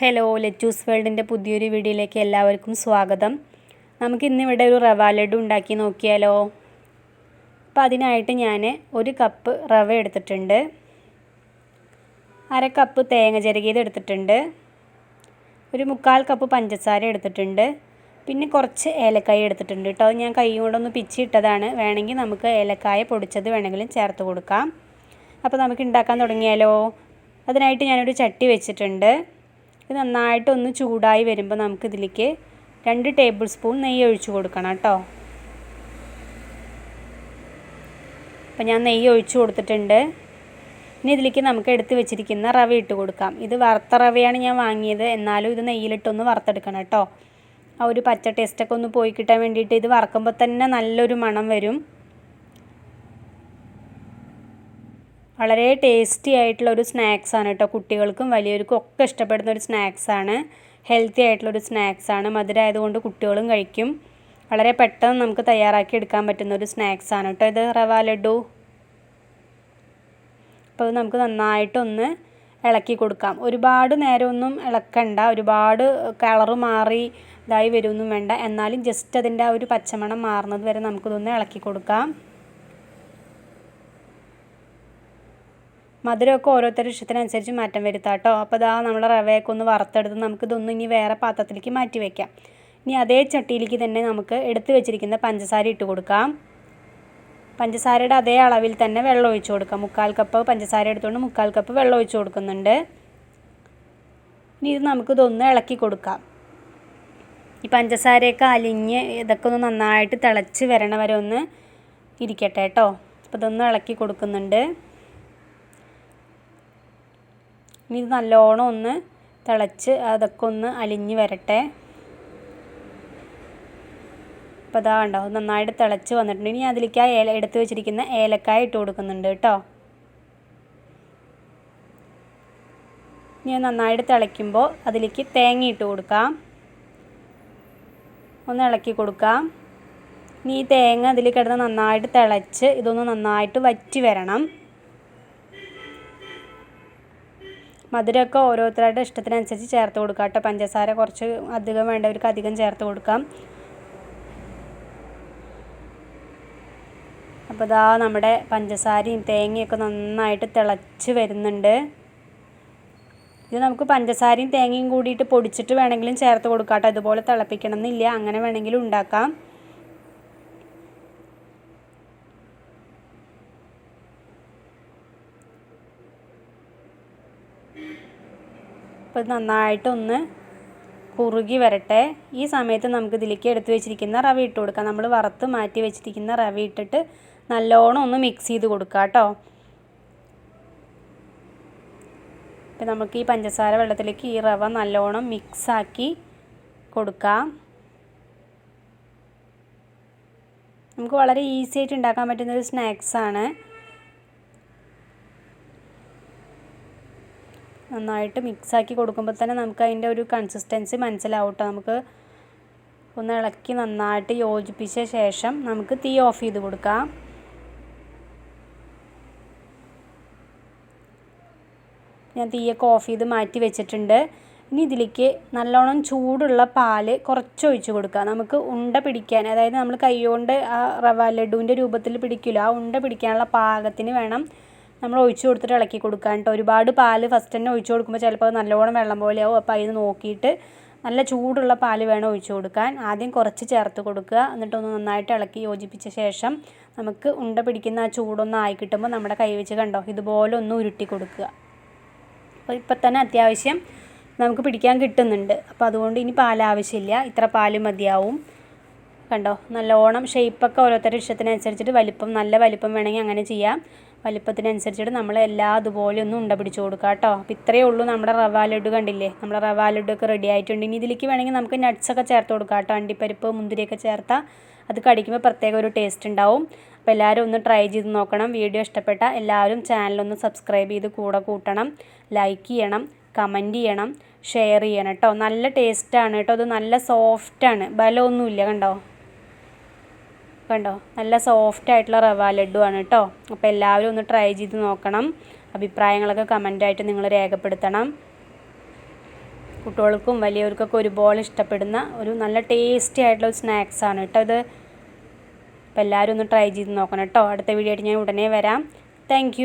Hello lettuce വേൾഡിന്റെ പുതിയൊരു വീഡിയോയിലേക്ക് എല്ലാവർക്കും സ്വാഗതം. നമുക്ക് ഇന്നിവിടെ ഒരു റവ ലഡു ഉണ്ടാക്കി നോക്കിയാലോ? അപ്പോൾ അതിനായിട്ട് ഞാൻ ഒരു കപ്പ് റവ എടുത്തിട്ടുണ്ട്. അര കപ്പ് തേങ്ങ ചിരകിയത് എടുത്തിട്ടുണ്ട്. ഒരു മുക്കാൽ കപ്പ് പഞ്ചസാര എടുത്തിട്ടുണ്ട്. പിന്നെ കുറച്ച് ഏലക്കായ എടുത്തിട്ടുണ്ട് കേട്ടോ. ഞാൻ കൈ കൊണ്ടൊന്ന് പിച്ചിട്ടതാണ് വേണമെങ്കിൽ നമുക്ക് ഏലക്കായ പൊടിച്ചത് വേണമെങ്കിലും ചേർത്ത് കൊടുക്കാം. അപ്പോൾ നമുക്ക് ഉണ്ടാക്കാൻ തുടങ്ങിയാലോ? അതിനായിട്ട് ഞാനൊരു ചട്ടി വെച്ചിട്ടുണ്ട്. ഇത് നന്നായിട്ടൊന്ന് ചൂടായി വരുമ്പോൾ നമുക്കിതിലേക്ക് രണ്ട് ടേബിൾ സ്പൂൺ നെയ്യ് ഒഴിച്ചു കൊടുക്കണം കേട്ടോ. അപ്പം ഞാൻ നെയ്യ് ഒഴിച്ചു കൊടുത്തിട്ടുണ്ട്. ഇനി ഇതിലേക്ക് നമുക്ക് എടുത്ത് വെച്ചിരിക്കുന്ന റവ ഇട്ട് കൊടുക്കാം. ഇത് വറുത്ത റവയാണ് ഞാൻ വാങ്ങിയത്. എന്നാലും ഇത് നെയ്യിലിട്ടൊന്ന് വറുത്തെടുക്കണം കേട്ടോ. ആ ഒരു പച്ച ടേസ്റ്റൊക്കെ ഒന്ന് പോയി കിട്ടാൻ വേണ്ടിയിട്ട് ഇത് വറക്കുമ്പോൾ തന്നെ നല്ലൊരു മണം വരും. വളരെ ടേസ്റ്റി ആയിട്ടുള്ള ഒരു സ്നാക്സ് ആണ് കേട്ടോ കുട്ടികൾക്കും വലിയവർക്കും ഒക്കെ ഇഷ്ടപ്പെടുന്ന ഒരു സ്നാക്സ് ആണ്. ഹെൽത്തി ആയിട്ടുള്ള ഒരു സ്നാക്സ് ആണ്. സ്നാക്സാണ് മധുരമായതുകൊണ്ട് കുട്ടികളും കഴിക്കും. വളരെ പെട്ടെന്ന് നമുക്ക് തയ്യാറാക്കി എടുക്കാൻ പറ്റുന്ന ഒരു സ്നാക്സ് ആണ് കേട്ടോ ഇത്. റവ ലഡു. അപ്പോൾ നമുക്ക് നന്നായിട്ടൊന്ന് ഇളക്കി കൊടുക്കാം. ഒരുപാട് നേരമൊന്നും ഇളക്കണ്ട. ഒരുപാട് കളറ് മാറി ഇതായി വരുമൊന്നും വേണ്ട. എന്നാലും ജസ്റ്റ് അതിന്റെ ആ ഒരു പച്ചമണം മാറുന്നത് വരെ നമുക്കിതൊന്ന് ഇളക്കി കൊടുക്കാം. മധുരമൊക്കെ ഓരോരുത്തരുടെ ഇഷ്ടത്തിനനുസരിച്ച് മാറ്റം വരുത്താം കേട്ടോ. അപ്പോൾ ഇതാ നമ്മൾ റവയൊക്കെ ഒന്ന് വറുത്തെടുത്ത് നമുക്കിതൊന്നും ഇനി വേറെ പാത്രത്തിലേക്ക് മാറ്റി വയ്ക്കാം ഇനി അതേ ചട്ടിയിലേക്ക് തന്നെ നമുക്ക് എടുത്തു വെച്ചിരിക്കുന്ന പഞ്ചസാര ഇട്ട് കൊടുക്കാം. പഞ്ചസാരയുടെ അതേ അളവിൽ തന്നെ വെള്ളം ഒഴിച്ചു കൊടുക്കാം. മുക്കാൽ കപ്പ് പഞ്ചസാര എടുത്തുകൊണ്ട് മുക്കാൽ കപ്പ് വെള്ളം ഒഴിച്ചു കൊടുക്കുന്നുണ്ട്. ഇനി ഇത് നമുക്കിതൊന്ന് ഇളക്കി കൊടുക്കാം. ഈ പഞ്ചസാരയൊക്കെ അലിഞ്ഞ് ഇതൊക്കെ ഒന്ന് നന്നായിട്ട് തിളച്ച് വരണ വരെ ഒന്ന് ഇരിക്കട്ടെ കേട്ടോ. അപ്പോൾ ഇതൊന്ന് ഇളക്കി കൊടുക്കുന്നുണ്ട്. ഇനി ഇത് നല്ലോണം ഒന്ന് തിളച്ച് അതൊക്കെ ഒന്ന് അലിഞ്ഞ് വരട്ടെ. അപ്പോൾ അതാ ഉണ്ടോ നന്നായിട്ട് തിളച്ച് വന്നിട്ടുണ്ട്. ഇനി അതിലേക്ക് ആ ഏല എടുത്ത് വെച്ചിരിക്കുന്ന ഏലക്കായ ഇട്ട് കൊടുക്കുന്നുണ്ട് കേട്ടോ. ഇനി നന്നായിട്ട് തിളയ്ക്കുമ്പോൾ അതിലേക്ക് തേങ്ങ ഇട്ട് കൊടുക്കാം. ഒന്ന് ഇളക്കി കൊടുക്കാം. ഇനി ഈ തേങ്ങ അതിൽ കിടന്ന് നന്നായിട്ട് തിളച്ച് ഇതൊന്ന് നന്നായിട്ട് വറ്റി വരണം. മധുരമൊക്കെ ഓരോരുത്തരുടെ ഇഷ്ടത്തിനനുസരിച്ച് ചേർത്ത് കൊടുക്കാം കേട്ടോ. പഞ്ചസാര കുറച്ച് അധികം വേണ്ടവർക്ക് അധികം ചേർത്ത് കൊടുക്കാം. അപ്പോൾ ഇതാ നമ്മുടെ പഞ്ചസാരയും തേങ്ങയൊക്കെ നന്നായിട്ട് തിളച്ച് വരുന്നുണ്ട്. ഇത് നമുക്ക് പഞ്ചസാരയും തേങ്ങയും കൂടിയിട്ട് പൊടിച്ചിട്ട് വേണമെങ്കിലും ചേർത്ത് കൊടുക്കാം കേട്ടോ. ഇതുപോലെ തിളപ്പിക്കണം എന്നില്ല അങ്ങനെ വേണമെങ്കിലും ഉണ്ടാക്കാം. അപ്പോൾ ഇത് നന്നായിട്ടൊന്ന് കുറുകി വരട്ടെ. ഈ സമയത്ത് നമുക്ക് ഇതിലേക്ക് എടുത്ത് വെച്ചിരിക്കുന്ന റവ ഇട്ട് കൊടുക്കാം. നമ്മൾ വറുത്ത് മാറ്റി വെച്ചിരിക്കുന്ന റവ ഇട്ടിട്ട് നല്ലോണം ഒന്ന് മിക്സ് ചെയ്ത് കൊടുക്കുക കേട്ടോ. ഇപ്പം നമുക്ക് ഈ പഞ്ചസാര വെള്ളത്തിലേക്ക് ഈ റവ നല്ലോണം മിക്സാക്കി കൊടുക്കാം. നമുക്ക് വളരെ ഈസി ആയിട്ട് ഉണ്ടാക്കാൻ പറ്റുന്നൊരു സ്നാക്സാണ് നന്നായിട്ട് മിക്സാക്കി കൊടുക്കുമ്പോൾ തന്നെ നമുക്ക് അതിന്റെ ഒരു കൺസിസ്റ്റൻസി മനസ്സിലാവും കേട്ടോ നമുക്ക് ഒന്ന് ഇളക്കി നന്നായിട്ട് യോജിപ്പിച്ച ശേഷം നമുക്ക് തീ ഓഫ് ചെയ്ത് കൊടുക്കാം. ഞാൻ തീയൊക്കെ ഓഫ് ചെയ്ത് മാറ്റി വെച്ചിട്ടുണ്ട്. ഇനി ഇതിലേക്ക് നല്ലോണം ചൂടുള്ള പാൽ കുറച്ച് ഒഴിച്ച് കൊടുക്കുക. നമുക്ക് ഉണ്ട പിടിക്കാൻ അതായത് നമ്മൾ കൈ കൊണ്ട് ആ റവ ലഡുവിന്റെ രൂപത്തിൽ പിടിക്കില്ല ആ ഉണ്ട പിടിക്കാനുള്ള പാകത്തിന് വേണം. നമ്മൾ ഒഴിച്ചു കൊടുത്തിട്ട് ഇളക്കി കൊടുക്കാൻ കേട്ടോ. ഒരുപാട് പാൽ ഫസ്റ്റ് തന്നെ ഒഴിച്ചു കൊടുക്കുമ്പോൾ ചിലപ്പോൾ നല്ലോണം വെള്ളം പോലെയാവും. അപ്പോൾ അതിന് നോക്കിയിട്ട് നല്ല ചൂടുള്ള പാൽ വേണം ഒഴിച്ചു കൊടുക്കാൻ. ആദ്യം കുറച്ച് ചേർത്ത് കൊടുക്കുക. എന്നിട്ടൊന്ന് നന്നായിട്ട് ഇളക്കി യോജിപ്പിച്ച ശേഷം നമുക്ക് ഉണ്ട പിടിക്കുന്ന ആ ചൂടൊന്ന് ആയി കിട്ടുമ്പോൾ നമ്മുടെ കൈ വെച്ച് കണ്ടോ ഇതുപോലെ ഒന്ന് ഉരുട്ടി കൊടുക്കുക. അപ്പോൾ ഇപ്പം തന്നെ അത്യാവശ്യം നമുക്ക് പിടിക്കാൻ കിട്ടുന്നുണ്ട്. അപ്പോൾ അതുകൊണ്ട് ഇനി പാൽ ആവശ്യമില്ല. ഇത്ര പാൽ മതിയാവും. കണ്ടോ? നല്ലോണം ഷേപ്പൊക്കെ ഓരോരുത്തരുടെ ഇഷ്ടത്തിനനുസരിച്ചിട്ട് വലിപ്പം നല്ല വലിപ്പം വേണമെങ്കിൽ അങ്ങനെ ചെയ്യാം. വലിപ്പത്തിനനുസരിച്ചിട്ട് നമ്മൾ എല്ലാ അതുപോലെ ഒന്ന് ഉണ്ട പിടിച്ചു കൊടുക്കുക കേട്ടോ അപ്പോൾ ഇത്രയേ ഉള്ളൂ നമ്മുടെ റവ ലഡു കണ്ടില്ലേ? നമ്മുടെ റവ ഒക്കെ റെഡി ആയിട്ടുണ്ട്. ഇനി ഇതിലേക്ക് വേണമെങ്കിൽ നമുക്ക് നട്ട്സൊക്കെ ചേർത്ത് കൊടുക്കാം കേട്ടോ അണ്ടിപ്പരിപ്പ് മുന്തിരിയൊക്കെ ചേർത്താൽ അത് കടിക്കുമ്പോൾ പ്രത്യേക ഒരു ടേസ്റ്റ് ഉണ്ടാവും. അപ്പോൾ എല്ലാവരും ഒന്ന് ട്രൈ ചെയ്ത് നോക്കണം. വീഡിയോ ഇഷ്ടപ്പെട്ട എല്ലാവരും ചാനലൊന്ന് സബ്സ്ക്രൈബ് ചെയ്ത് കൂടെ കൂട്ടണം. ലൈക്ക് ചെയ്യണം കമന്റ് ചെയ്യണം ഷെയർ ചെയ്യണം കേട്ടോ നല്ല ടേസ്റ്റാണ് കേട്ടോ അത് നല്ല സോഫ്റ്റാണ് ബലമൊന്നുമില്ല കണ്ടോ? കണ്ടോ? നല്ല സോഫ്റ്റ് ആയിട്ടുള്ള റവ ലഡു ആണ് കേട്ടോ അപ്പോൾ എല്ലാവരും ഒന്ന് ട്രൈ ചെയ്ത് നോക്കണം. അഭിപ്രായങ്ങളൊക്കെ കമന്റായിട്ട് നിങ്ങൾ രേഖപ്പെടുത്തണം. കുട്ടികൾക്കും വലിയവർക്കൊക്കെ ഒരുപോലെ ഇഷ്ടപ്പെടുന്ന ഒരു നല്ല ടേസ്റ്റി ആയിട്ടുള്ള ഒരു സ്നാക്സാണ് കേട്ടോ ഇത്. അപ്പോൾ എല്ലാവരും ഒന്ന് ട്രൈ ചെയ്ത് നോക്കണം കേട്ടോ അടുത്ത വീഡിയോ ആയിട്ട് ഞാൻ ഉടനെ വരാം. താങ്ക്